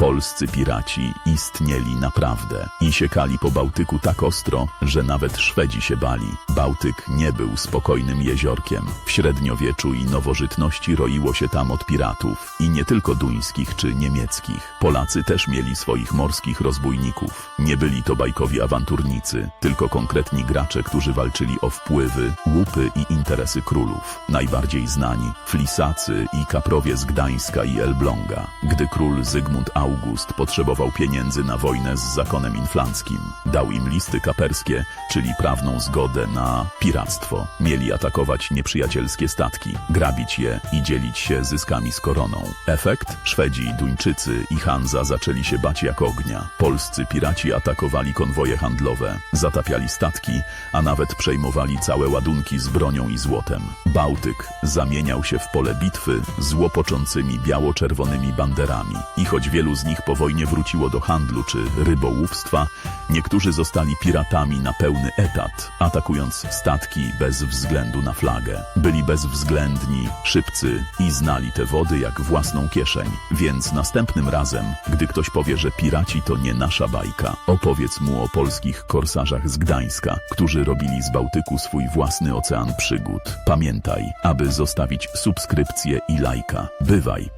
Polscy piraci istnieli naprawdę i siekali po Bałtyku tak ostro, że nawet Szwedzi się bali. Bałtyk nie był spokojnym jeziorkiem. W średniowieczu i nowożytności roiło się tam od piratów i nie tylko duńskich czy niemieckich. Polacy też mieli swoich morskich rozbójników. Nie byli to bajkowi awanturnicy, tylko konkretni gracze, którzy walczyli o wpływy, łupy i interesy królów. Najbardziej znani Flisacy i kaprowie z Gdańska i Elbląga. Gdy król Zygmunt August potrzebował pieniędzy na wojnę z zakonem inflanckim, dał im listy kaperskie, czyli prawną zgodę na piractwo. Mieli atakować nieprzyjacielskie statki, grabić je i dzielić się zyskami z koroną. Efekt? Szwedzi, Duńczycy i Hanza zaczęli się bać jak ognia. Polscy piraci atakowali konwoje handlowe, zatapiali statki, a nawet przejmowali całe ładunki z bronią i złotem. Bałtyk zamieniał się w pole bitwy z łopoczącymi biało-czerwonymi banderami. I choć wielu z nich po wojnie wróciło do handlu czy rybołówstwa, niektórzy zostali piratami na pełny etat, atakując statki bez względu na flagę. Byli bezwzględni, szybcy i znali te wody jak własną kieszeń. Więc następnym razem, gdy ktoś powie, że piraci to nie nasza bajka, opowiedz mu o polskich korsarzach z Gdańska, którzy robili z Bałtyku swój własny ocean przygód. Pamiętaj, aby zostawić subskrypcję i lajka. Bywaj!